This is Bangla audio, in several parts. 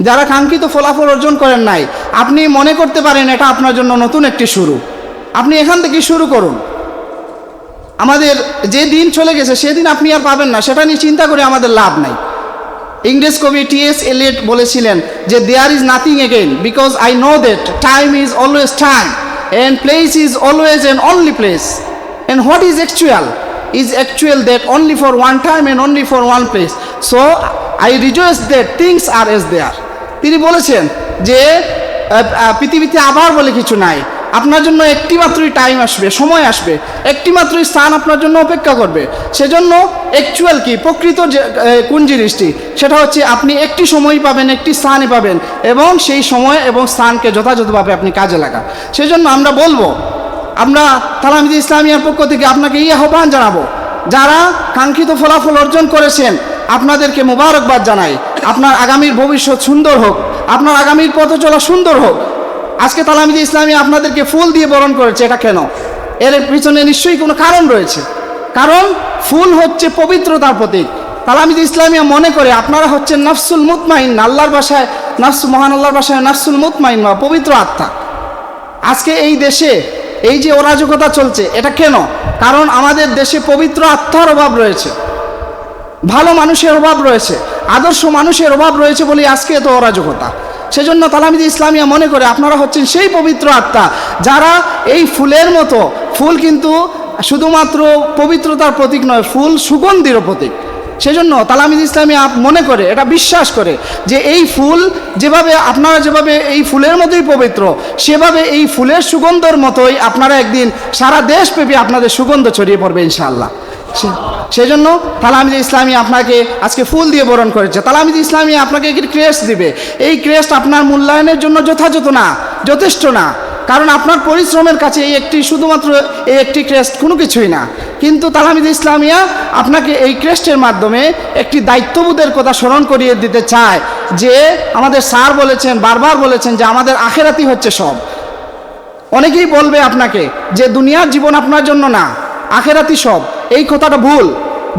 যারা কাঙ্ক্ষিত ফলাফল অর্জন করেন নাই, আপনি মনে করতে পারেন এটা আপনার জন্য নতুন একটি শুরু। আপনি এখান থেকে শুরু করুন। আমাদের যে দিন চলে গেছে, সেদিন আপনি আর পাবেন না, সেটা নিয়ে চিন্তা করে আমাদের লাভ নাই। ইংরেজ কবি টি এস এলিয়েট বলেছিলেন যে there is nothing again because I know that time is always time and place is always and only place and what is actual is actual that only for one time and only for one place so I rejoice that things are they are. তিনি বলেছেন যে পৃথিবীতে আবার বলে কিছু নাই। আপনার জন্য একটি মাত্রই টাইম আসবে, সময় আসবে। একটি মাত্রই স্থান আপনার জন্য অপেক্ষা করবে। সেজন্য অ্যাকচুয়াল কি? প্রকৃত যে কোন জিনিসটি? সেটা হচ্ছে আপনি একটি সময়ই পাবেন, একটি স্থানে পাবেন এবং সেই সময় এবং স্থানকে যথাযথভাবে আপনি কাজে লাগান। সেজন্য আমরা বলব, আমরা তালামিদি ইসলামিয়ার পক্ষ থেকে আপনাকে এই আহ্বান জানাব, যারা কাঙ্ক্ষিত ফলাফল অর্জন করেছেন, আপনাদেরকে মোবারকবাদ জানাই। আপনার আগামীর ভবিষ্যৎ সুন্দর হোক, আপনার আগামীর পথ চলা সুন্দর হোক। আজকে তালামিদি ইসলামী আপনাদেরকে ফুল দিয়ে বরণ করেছে, এটা কেন? এর পিছনে নিশ্চয়ই কোনো কারণ রয়েছে। কারণ ফুল হচ্ছে পবিত্রতার প্রতীক। তালামিদ ইসলামিয়া মনে করে আপনারা হচ্ছেন নাফসুল মুতমাইন, আল্লাহর বাসায় নাফস, মহান আল্লাহর বাসায় নাফসুল মুতমাইন বা পবিত্র আত্মা। আজকে এই দেশে এই যে অরাজকতা চলছে, এটা কেন? কারণ আমাদের দেশে পবিত্র আত্মার অভাব রয়েছে। ভালো মানুষের অভাব রয়েছে। আদর্শ মানুষের অভাব রয়েছে বলে আজকে এত অরাজকতা। সেজন্য তালামিদি ইসলামিয়া মনে করে আপনারা হচ্ছেন সেই পবিত্র আত্মা, যারা এই ফুলের মতো, ফুল কিন্তু শুধুমাত্র পবিত্রতার প্রতীক নয়, ফুল সুগন্ধির প্রতীক। সেজন্য তালামিদ ইসলামী আপ মনে করে, এটা বিশ্বাস করে যে এই ফুল যেভাবে, আপনারা যেভাবে এই ফুলের মতোই পবিত্র, সেভাবে এই ফুলের সুগন্ধর মতোই আপনারা একদিন সারা দেশব্যাপী আপনাদের সুগন্ধ ছড়িয়ে পড়বে ইনশাআল্লাহ। সে- সেজন্য তালামিদ ইসলামী আপনাকে আজকে ফুল দিয়ে বরণ করেছে। তালামিদ ইসলামী আপনাকে একটি ক্রেস্ট দিবে। এই ক্রেস্ট আপনার মূল্যায়নের জন্য যথাযথ না, যথেষ্ট না। কারণ আপনার পরিশ্রমের কাছে এই একটি শুধুমাত্র এই একটি ক্রেস্ট কোনো কিছুই না। কিন্তু তালামিদ ইসলামিয়া আপনাকে এই ক্রেস্টের মাধ্যমে একটি দায়িত্ববোধের কথা স্মরণ করিয়ে দিতে চায় যে আমাদের স্যার বলেছেন, বারবার বলেছেন যে আমাদের আখেরাতি হচ্ছে সব। অনেকেই বলবে আপনাকে যে দুনিয়ার জীবন আপনার জন্য না, আখেরাতি সব। এই কথাটা ভুল।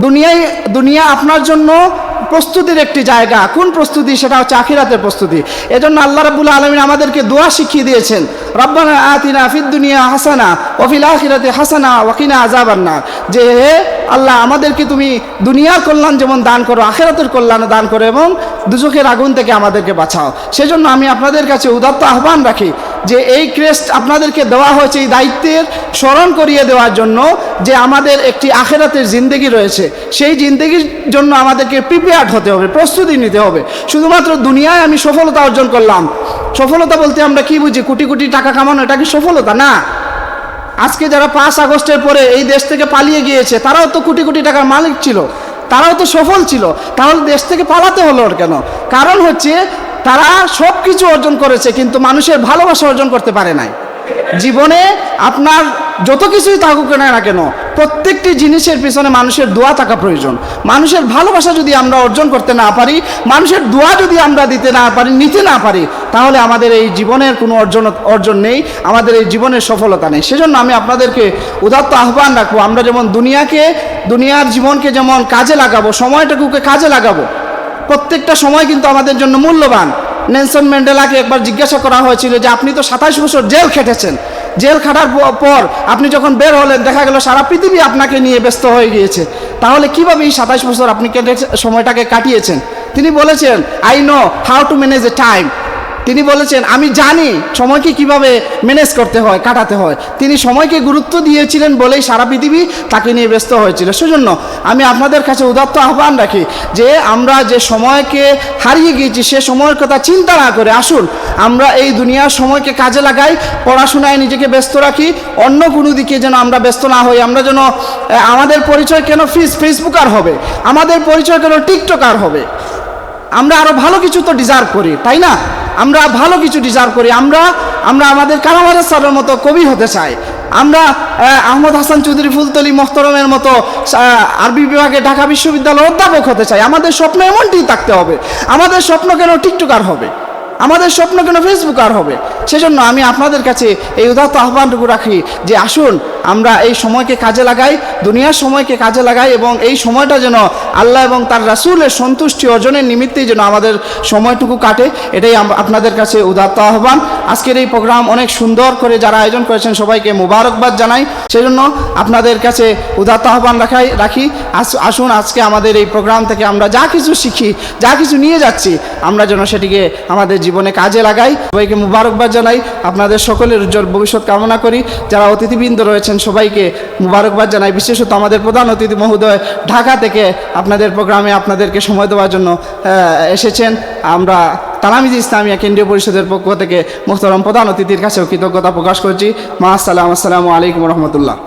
দুনিয়ায়, দুনিয়া আপনার জন্য প্রস্তুতির একটি জায়গা। কোন প্রস্তুতি? সেটা হচ্ছে আখিরাতের প্রস্তুতি। এজন্য আল্লাহ রাবুল আলমিন আমাদেরকে দোয়া শিখিয়ে দিয়েছেন, রব্বানা আতিনা ফিদ দুনিয়া হাসানা ওফিল আখিরাতে হাসানা ওয়াকিনা আজাবান্না যে আল্লাহ, আমাদেরকে তুমি দুনিয়ার কল্যাণ যেমন দান করো, আখেরাতের কল্যাণ দান করো এবং দুচোখের আগুন থেকে আমাদেরকে বাঁচাও। সেজন্য আমি আপনাদের কাছে উদাত্ত আহ্বান রাখি যে এই ক্রেস্ট আপনাদেরকে দেওয়া হয়েছে এই দায়িত্বের স্মরণ করিয়ে দেওয়ার জন্য যে আমাদের একটি আখেরাতের জিন্দগি রয়েছে, সেই জিন্দগির জন্য আমাদেরকে প্রিপেয়ার্ড হতে হবে, প্রস্তুতি নিতে হবে। শুধুমাত্র দুনিয়ায় আমি সফলতা অর্জন করলাম। সফলতা বলতে আমরা কি বুঝি? কোটি কোটি টাকা কামানো, এটা কি সফলতা? না। আজকে যারা পাঁচ আগস্টের পরে এই দেশ থেকে পালিয়ে গিয়েছে, তারাও তো কোটি কোটি টাকার মালিক ছিল, তারাও তো সফল ছিল, তাহলে দেশ থেকে পালাতে হলো কেন? কারণ হচ্ছে তারা সব কিছু অর্জন করেছে, কিন্তু মানুষের ভালোবাসা অর্জন করতে পারে নাই। জীবনে আপনার যত কিছুই থাকুক না না কেন, প্রত্যেকটি জিনিসের পিছনে মানুষের দোয়া থাকা প্রয়োজন। মানুষের ভালোবাসা যদি আমরা অর্জন করতে না পারি, মানুষের দোয়া যদি আমরা দিতে না পারি, নিতে না পারি, তাহলে আমাদের এই জীবনের কোনো অর্জন অর্জন নেই, আমাদের এই জীবনের সফলতা নেই। সেজন্য আমি আপনাদেরকে উদাত্ত আহ্বান রাখব, আমরা যেমন দুনিয়াকে, দুনিয়ার জীবনকে যেমন কাজে লাগাবো, সময়টাকুকে কাজে লাগাবো প্রত্যেকটা সময় কিন্তু আমাদের জন্য মূল্যবান। নেনসন ম্যান্ডেলাকে একবার জিজ্ঞাসা করা হয়েছিল যে, আপনি তো সাতাশ বছর জেল খেটেছেন। জেল খাটার পর আপনি যখন বের হলেন, দেখা গেল সারা পৃথিবী আপনাকে নিয়ে ব্যস্ত হয়ে গিয়েছে। তাহলে কীভাবে এই সাতাশ বছর আপনি কেটে সময়টাকে কাটিয়েছেন? তিনি বলেছেন I know how to manage a time তিনি বলেছেন, আমি জানি সময়কে কীভাবে ম্যানেজ করতে হয়, কাটাতে হয়। তিনি সময়কে গুরুত্ব দিয়েছিলেন বলেই সারা পৃথিবী তাকে নিয়ে ব্যস্ত হয়েছিল। সেজন্য আমি আপনাদের কাছে উদাত্ত আহ্বান রাখি যে, আমরা যে সময়কে হারিয়ে গিয়েছি, সে সময়ের কথা চিন্তা না করে আসুন। আমরা এই দুনিয়ার সময়কে কাজে লাগাই, পড়াশোনায় নিজেকে ব্যস্ত রাখি, অন্য কোনো দিকে যেন আমরা ব্যস্ত না হই। আমরা যেন আমাদের পরিচয় কেন ফিস, ফেসবুকার হবে? আমাদের পরিচয় কেন টিকটকার হবে? আমরা আরও ভালো কিছু তো ডিজার্ভ করি, তাই না? আমরা ভালো কিছু ডিজার্ভ করি, আমরা আমরা আমাদের কালামাজ স্যারের মতো কবি হতে চাই। আমরা আহমদ হাসান চৌধুরী ফুলতলি মোহতরমের মতো আরবি বিভাগে ঢাকা বিশ্ববিদ্যালয়ের অধ্যাপক হতে চাই। আমাদের স্বপ্ন এমনটি থাকতে হবে। আমাদের স্বপ্ন কেন টিকটকার হবে? আমাদের স্বপ্ন কেন ফেসবুক আর হবে? সেজন্য আমি আপনাদের কাছে এই উদাত্ত আহ্বানটুকু রাখি যে আসুন, আমরা এই সময়কে কাজে লাগাই, দুনিয়ার সময়কে কাজে লাগাই এবং এই সময়টা যেন আল্লাহ এবং তার রাসুলের সন্তুষ্টি অর্জনের নিমিত্তেই যেন আমাদের সময়টুকু কাটে, এটাই আপনাদের কাছে উদাত্ত আহ্বান। আজকের এই প্রোগ্রাম অনেক সুন্দর করে যারা আয়োজন করেছেন সবাইকে মুবারকবাদ জানাই। সেজন্য আপনাদের কাছে উদাত্ত আহ্বান রাখাই রাখি। আস- আসুন আজকে আমাদের এই প্রোগ্রাম থেকে আমরা যা কিছু শিখি, যা কিছু নিয়ে যাচ্ছি, আমরা যেন সেটিকে আমাদের জীবনে কাজে লাগাই। সবাইকে মুবারকবাদ জানাই। আপনাদের সকলের উজ্জ্বল ভবিষ্যৎ কামনা করি। যারা অতিথিবৃন্দ রয়েছেন সবাইকে মুবারকবাদ জানাই। বিশেষত আমাদের প্রধান অতিথি মহোদয় ঢাকা থেকে আপনাদের প্রোগ্রামে আপনাদেরকে সময় দেওয়ার জন্য এসেছেন। আমরা তালামিজ ইসলামিয়া কেন্দ্রীয় পরিষদের পক্ষ থেকে মোহতরম প্রধান অতিথির কাছেও কৃতজ্ঞতা প্রকাশ করছি। মা, আসসালাম আসসালামু আলাইকুম রহমতুল্লাহ।